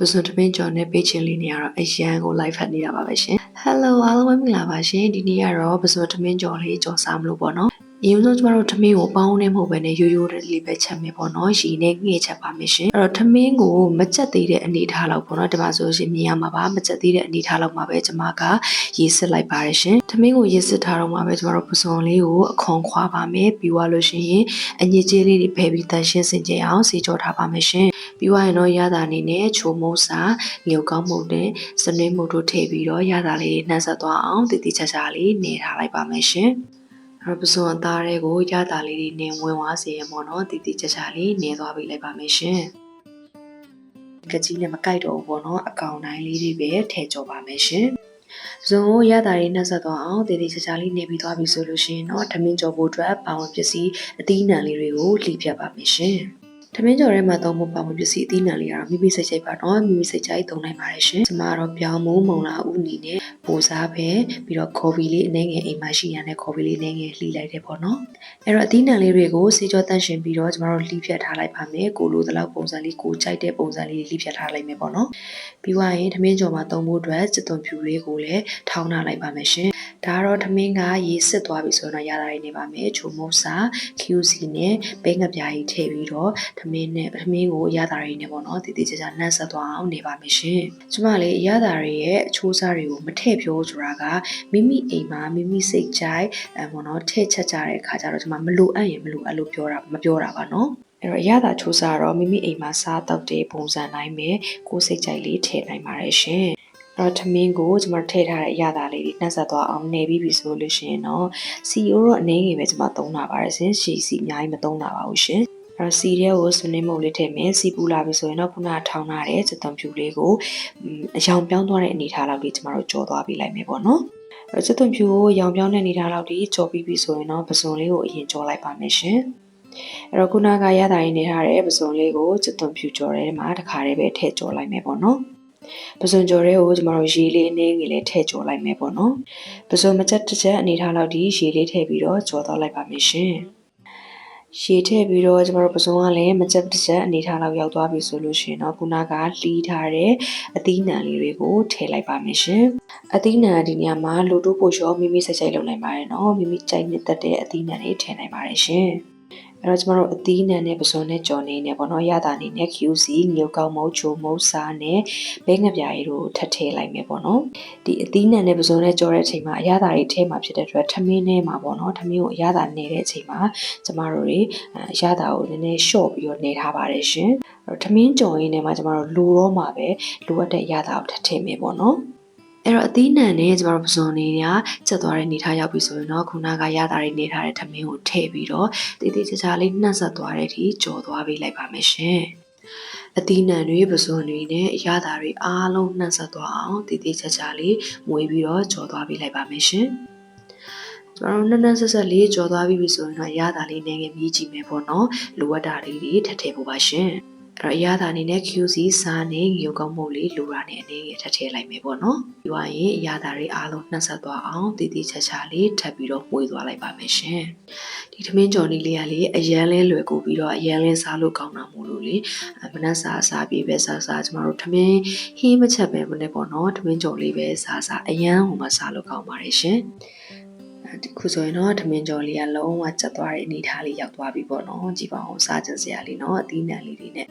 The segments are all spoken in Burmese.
ပစွန်တပင်းကျော်နဲ့ပေးချင်လေးနေရတော့အရန်ကို live ဖတ်နေတာပါပဲရှင် Hello အားလုံးပဲမင်္ဂလာပါရှင်ဒီနေ့ကတော့ပစွန်တပင်းကျော်လေးကြော်စားမလို့ပေါ့နော်အရင်ဆုံးကျမတို့ထမင်းကိုပေါင်းနေမဟုတ်ပဲねရိုးရိုးလေးပဲချက်မယ်ပေါ့နော်ရီနဲ့ငှက်ချက်ပါမယ်ရှင်အဲ့တော့ထမင်းကိုမချက်သေးတဲ့အနေထားလောက်ပေါ့နော်ဒီမှာဆိုရှင်မြင်ရမှာပါမချက်သေးတဲ့အနေထားလောက်မှာပဲကျမကရေးစစ်လိုက်ပါတယ်ရှင်ထမင်းကိုရေးစစ်ထားတော့မှာပဲကျမတို့ပစွန်လေးကိုအခွန်ခွာပါမယ်ပြီးသွားလို့ရှိရင်အညစ်အကြေးလေးတွေဖယ်ပြီးတန်ရှင်းစင်ကြအောင်စေကြောထားပါမယ်ရှင် ပြီးသွားရင်တော့ရတာအနေနဲ့ချိုမိုးစာငြုပ်ကောင်းမှုနဲ့စနွေးမှုတို့ထည့်ပြီးတော့ရတာလေးနှက်ဆက်သွားအောင်တည်တည်ချာချာလေးနေထားလိုက်ပါမယ်ရှင်အဲ့တော့ပစွန်အသားတွေကိုရတာလေးတွေနေဝင်သွားစေရမို့နော်တည်တည်ချာချာလေးနေသွားပြီးလိုက်ပါမယ်ရှင်ကကြီးနဲ့မကိုက်တော့ဘူးပေါ့နော်အကောင်တိုင်းလေးတွေပဲထည့်ကြောပါမယ်ရှင်ဇုံကိုရတာလေးနှက်ဆက်သွားအောင်တည်တည်ချာချာလေးနေပြီးသွားပြီဆိုလို့ရှိရင်တော့ဓမင်းကြောဖို့အတွက်ပါဝင်ပစ္စည်းအသီးနှံလေးတွေကိုလှိဖြတ်ပါမယ်ရှင် ဓမင်းကြော်ထဲမှာသုံးဖို့ပါဝင်ပစ္စည်းအသီးနှံလေးကတော့မိမိစိတ်ချိတ်ပါတော့မိမိစိတ်ချိုက်သုံးနိုင်ပါတယ်ရှင်ကျွန်မကတော့ပြောင်းမိုးမုံလာဥနီနဲ့ပိုစားပဲပြီးတော့ကော်ဖီလေးအနည်းငယ်အိမ်မှာရှိရတဲ့ကော်ဖီလေးအနည်းငယ်လှိလိုက်တယ်ပေါ့နော်အဲ့တော့အသီးနှံလေးတွေကိုစေကြောတန့်ရှင်ပြီးတော့ကျွန်တော်တို့လှိဖြတ်ထားလိုက်ပါမယ်ကိုလိုတလောက်ပုံစံလေးကိုကြိုက်တဲ့ပုံစံလေးလှိဖြတ်ထားလိုက်မယ်ပေါ့နော်ပြီးွားရင်ဓမင်းကြော်မှာသုံးဖို့အတွက်စက်သွန်ဖြူလေးကိုလည်းထောင်းထားလိုက်ပါမယ်ရှင် ဒါကတော့ဓမင်းကရေစစ်သွားပြီဆိုတော့ရတာရနေပါမယ်ချိုမုတ်စာ QC နဲ့ပဲငပြားကြီးထည့်ပြီးတော့ဓမင်းနဲ့ဓမင်းကိုရတာရနေပေါ့နော်တည်တည်ချာချာနှက်ဆက်သွားအောင်နေပါမယ်ရှင်ကျမလေးရတာရရဲ့အချိုးစားတွေကိုမထည့်ဖြိုးဆိုတာကမိမိအိမ်မှာမိမိစိတ်ကြိုက်အဲပေါ့နော်ထည့်ချက်ကြတဲ့အခါကျတော့ကျမမလိုအပ်ရင်မလိုအပ်လို့ပြောတာမပြောတာပါနော်အဲ့တော့ရတာချိုးစားတော့မိမိအိမ်မှာစားတောက်တဲ့ပုံစံတိုင်းပဲကိုယ်စိတ်ကြိုက်လေးထည့်နိုင်ပါတယ်ရှင်အဲ့ တော့ထမင်းကိုကျွန်မထည့်ထားတဲ့အရာသားလေးတွေနှက်ဆက်သွားအောင်နေပြီးပြီဆိုလို့ရှိရင်တော့ CEO တော့အနေငယ်ပဲကျွန်မသုံးတာပါတယ်ရှင်ရှီစီအများကြီးမသုံးတာပါဘူးရှင်အဲ့တော့စီရဲကိုဆွနေမုတ်လေးထည့်မယ်စီပူလာပြီဆိုရင်တော့ခုနထောင်းထားတဲ့စက်သွန်ဖြူလေးကိုအယောင်ပြောင်းသွားတဲ့အနေထားလောက်လေးကျွန်တော်တို့ကြော်သွားပြီးလိုက်မယ်ပေါ့နော်အဲ့စက်သွန်ဖြူကိုရောင်ပြောင်းတဲ့အနေထားလောက်ဒီကြော်ပြီးပြီဆိုရင်တော့ပစုံလေးကိုအရင်ကြော်လိုက်ပါမယ်ရှင်အဲ့တော့ခုနကရတာရင်းနေထားတဲ့ပစုံလေးကိုစက်သွန်ဖြူကြော်တဲ့မှာတစ်ခါတည်းပဲထည့်ကြော်လိုက်မယ်ပေါ့နော် ပစုံကြော်တဲ့ကိုကျမတို့ရေလေးအနည်းငယ်လေးထည့်ကြော်လိုက်မယ်ပေါ့နော်ပစုံမချက်တစ်ချက်အနေထားလောက်ဒီရေလေးထည့်ပြီးတော့ကြော်သွားလိုက်ပါမယ်ရှင်ရေထည့်ပြီးတော့ကျမတို့ပစုံကလည်းမကြက်တစ်ချက်အနေထားလောက်ရောက်သွားပြီဆိုလို့ရှိရင်တော့ခုနကလှီးထားတဲ့အသီးနှံလေးတွေကိုထည့်လိုက်ပါမယ်ရှင်အသီးနှံဒီနေရာမှာလူတို့ပို့ရောမိမိစိတ်စိတ်လုပ်နိုင်ပါတယ်နော်မိမိကြိုက်နှစ်သက်တဲ့အသီးနှံတွေထည့်နိုင်ပါတယ်ရှင် အဲ့တော့ကျမတို့အသီးနှံနဲ့ပစုံနဲ့ကြော်နေနေပေါ့နော်ရတာနေနဲ့ QC ငြုပ်ကောင်းမုတ်ချိုမုတ်စားနဲ့ဘဲငပြာရီတို့ထပ်ထည့်လိုက်မယ်ပေါ့နော်ဒီအသီးနှံနဲ့ပစုံနဲ့ကြော်တဲ့အချိန်မှာအရသာတွေထဲမှာဖြစ်တဲ့အတွက်ထမင်းထဲမှာပေါ့နော်ထမင်းကိုအရသာနေတဲ့အချိန်မှာကျမတို့တွေအရသာကိုနည်းနည်း short ပြီးတော့နေထားပါတယ်ရှင်အဲ့တော့ထမင်းကြော်ရင်းထဲမှာကျမတို့လိုတော့မှာပဲလိုအပ်တဲ့အရသာကိုထပ်ထည့်မယ်ပေါ့နော် အဲ့တော့အသီးနှံနဲ့ကျမတို့ပစုံနေရချက်သွားတဲ့နေထားရောက်ပြီဆိုရင်တော့ခုနကရတာတွေနေထားတဲ့ထမင်းကိုထည့်ပြီးတော့တည်တည်ချာချာလေးနှက်ဆက်သွားတဲ့အထိကြော်သွားပေးလိုက်ပါမယ်ရှင်အသီးနှံတွေပစုံတွေနဲ့ရတာတွေအားလုံးနှက်ဆက်သွားအောင်တည်တည်ချာချာလေးမွေးပြီးတော့ကြော်သွားပေးလိုက်ပါမယ်ရှင်ကျွန်တော်တို့နက်နက်ဆက်ဆက်လေးကြော်သွားပြီးပြီဆိုရင်တော့ရတာလေးနည်းငယ်မြည်ကြည့်မယ်ပေါ့နော်လိုအပ်တာလေးတွေထပ်ထည့်ဖို့ပါရှင် အဲ့တော့အရသာအနေနဲ့ QC စားနဲ့ရုပ်ကောင်းမှုလေးလိုတာနဲ့အနေနဲ့ထပ်ထည့်လိုက်မယ်ပေါ့နော်ပြီးသွားရင်အရသာတွေအားလုံးနှက်ဆက်သွားအောင်တည်တည်ချာချာလေးထပ်ပြီးတော့မှုေးသွားလိုက်ပါမယ်ရှင်ဒီထမင်းကြော်လေးလေးကလေအရန်လဲလွယ်ကူပြီးတော့အရန်လဲစားလို့ကောင်းတာမို့လို့လေမနက်စာစားပြီးပဲစားစားကျမတို့ထမင်းဟင်းမချက်ပဲမနေ့ပေါ့နော်ထမင်းကြော်လေးပဲစားစားအရန်ဟိုမှာစားလို့ကောင်းပါတယ်ရှင်ဒီခုဆိုရင်တော့ထမင်းကြော်လေးကလုံးဝကျက်သွားတဲ့အနေထားလေးရောက်သွားပြီပေါ့နော်ကြည့်ပါဦးစားကြစရာလေးနော်အသီးနှံလေးတွေနဲ့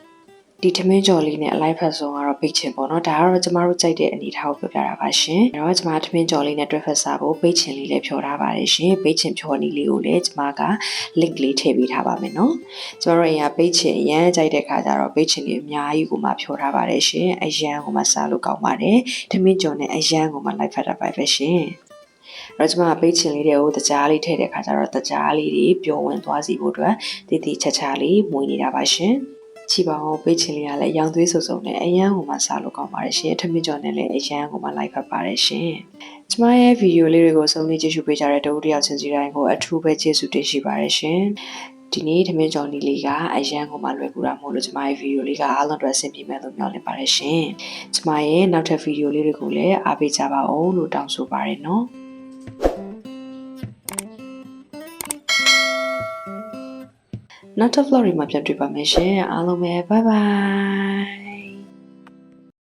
ဒီထမင်းကြော်လေးနဲ့အလိုက်ဖက်ဆုံးကတော့ပိတ်ချင်ပေါ့နော်ဒါကတော့ကျမတို့ကြိုက်တဲ့အနေထားကိုပြောပြတာပါရှင်အဲတော့ကျမထမင်းကြော်လေးနဲ့တွဲဖက်စားဖို့ပိတ်ချင်လေးလည်းဖြောထားပါတယ်ရှင်ပိတ်ချင်ဖြောနီလေးကိုလည်းကျမက link လေးထည့်ပေးထားပါမယ်နော်ကျမတို့အိမ်ကပိတ်ချင်ရမ်းကြိုက်တဲ့ခါကျတော့ပိတ်ချင်လေးအများကြီးကိုမှဖြောထားပါတယ်ရှင်အရန်ကိုမှစားလို့ကောင်းပါတယ်ထမင်းကြော်နဲ့အရန်ကိုမှလိုက်ဖက်တာပါပဲရှင်အဲ့တော့ကျွန်မပိတ်ချင်လေးတွေကိုတကြားလေးထည့်တဲ့ခါကျတော့တကြားလေးတွေပျော်ဝင်သွားစီဖို့အတွက်တည်တည်ချာချာလေးမွေးနေတာပါရှင် ချီပါအောင်ပိတ်ချင်လေးကလည်းရောင်သွေးစုံစုံနဲ့အရန်ကိုမှစားလို့ကောင်းပါတယ်ရှင်ထမင်းကြော်နဲ့လည်းအရန်ကိုမှလိုက်ဖက်ပါတယ်ရှင်ကျမရဲ့ဗီဒီယိုလေးတွေကိုစုံလေးကြည့်ရှုပေးကြတဲ့တဦးတယောက်ချင်းစီတိုင်းကိုအထူးပဲကျေးဇူးတင်ရှိပါတယ်ရှင်ဒီနေ့ထမင်းကြော်နီလေးကအရန်ကိုမှလွယ်ကူတာမို့လို့ကျမရဲ့ဗီဒီယိုလေးကအားလုံးအတွက်အဆင်ပြေမယ်လို့မျှော်လင့်ပါတယ်ရှင်ကျမရဲ့နောက်ထပ်ဗီဒီယိုလေးတွေကိုလည်းအားပေးကြပါဦးလို့တောင်းဆိုပါတယ်နော် နောက်ထပ် vlog တွေမှာပြန်တွေ့ပါမယ်ရှင်အားလုံးပဲ bye bye